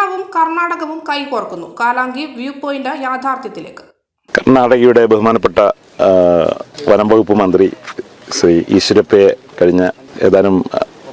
കേരളവും കർണാടകവും കൈകോർക്കുന്നു. Kalanki view point യാഥാർത്ഥ്യത്തിലേക്ക്. കർണാടകയുടെ ബഹുമാനപ്പെട്ട വനം വകുപ്പ് മന്ത്രി ശ്രീ ഈശ്വരപ്പയെ കഴിഞ്ഞ ഏതാനും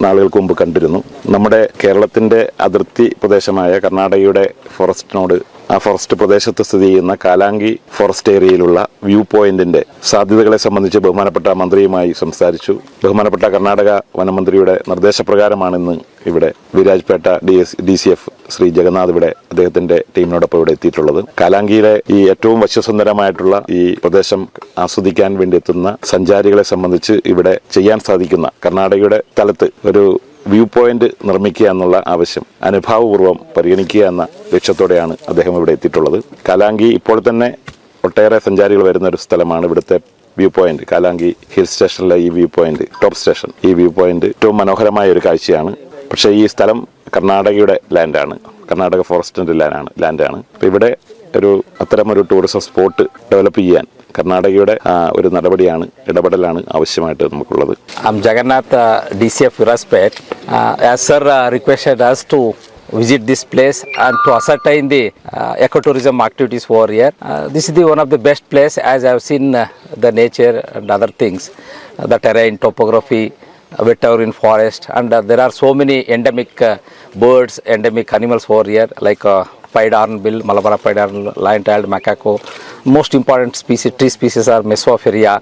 നാളുകൾക്ക് മുമ്പ് കണ്ടിരുന്നു. നമ്മുടെ കേരളത്തിന്റെ അതിർത്തി പ്രദേശമായ കർണാടകയുടെ ഫോറസ്റ്റിനോട് ആ ഫോറസ്റ്റ് പ്രദേശത്ത് സ്ഥിതി ചെയ്യുന്ന കാലാങ്കി ഫോറസ്റ്റ് ഏരിയയിലുള്ള വ്യൂ പോയിന്റിന്റെ സാധ്യതകളെ സംബന്ധിച്ച് ബഹുമാനപ്പെട്ട മന്ത്രിയുമായി സംസാരിച്ചു. ബഹുമാനപ്പെട്ട കർണാടക വനമന്ത്രിയുടെ നിർദ്ദേശപ്രകാരമാണ് ഇന്ന് ഇവിടെ Virajpet D S D C F Shri Jagannath ഇവിടെ അദ്ദേഹത്തിന്റെ ടീമിനോടൊപ്പം ഇവിടെ എത്തിയിട്ടുള്ളത്. കാലാങ്കിയിലെ ഈ ഏറ്റവും വശ്യസുന്ദരമായിട്ടുള്ള ഈ പ്രദേശം ആസ്വദിക്കാൻ വേണ്ടി എത്തുന്ന സഞ്ചാരികളെ സംബന്ധിച്ച് ഇവിടെ ചെയ്യാൻ സാധിക്കുന്ന കർണാടകയുടെ തലത്ത് ഒരു വ്യൂ പോയിന്റ് നിർമ്മിക്കുക എന്നുള്ള ആവശ്യം അനുഭാവപൂർവം പരിഗണിക്കുക എന്ന ലക്ഷ്യത്തോടെയാണ് അദ്ദേഹം ഇവിടെ എത്തിയിട്ടുള്ളത്. കാലാങ്കി ഇപ്പോൾ തന്നെ ഒട്ടേറെ സഞ്ചാരികൾ വരുന്ന ഒരു സ്ഥലമാണ് ഇവിടുത്തെ വ്യൂ പോയിന്റ്. കാലാങ്കി ഹിൽ സ്റ്റേഷനിലെ ഈ വ്യൂ പോയിന്റ് ടോപ്പ് സ്റ്റേഷൻ. ഈ വ്യൂ പോയിന്റ് ഏറ്റവും മനോഹരമായ ഒരു കാഴ്ചയാണ്. പക്ഷേ ഈ സ്ഥലം കർണാടകയുടെ ലാൻഡാണ് കർണാടക ഫോറസ്റ്റിന്റെ ലാൻഡാണ് ലാൻഡാണ് അപ്പോൾ ഇവിടെ ഒരു അത്തരമൊരു ടൂറിസം സ്പോട്ട് ഡെവലപ്പ് ചെയ്യാൻ കർണാടകയുടെ ഒരു നടപടിയാണ് ഇടപെടലാണ് ആവശ്യമായിട്ട് നമുക്കുള്ളത്. Jagannath D C F Viraspet. Uh, as sir uh, requested us to visit this place and to ascertain the uh, ecotourism activities over here. Uh, this is the one of the best place as I have seen uh, the nature and other things, uh, the terrain, topography, uh, wet evergreen forest, and uh, there are so many endemic uh, birds, endemic animals over here like uh, pied hornbill, Malabar pied hornbill, lion-tailed macaco. Most important species, tree species are Mesosphaeria.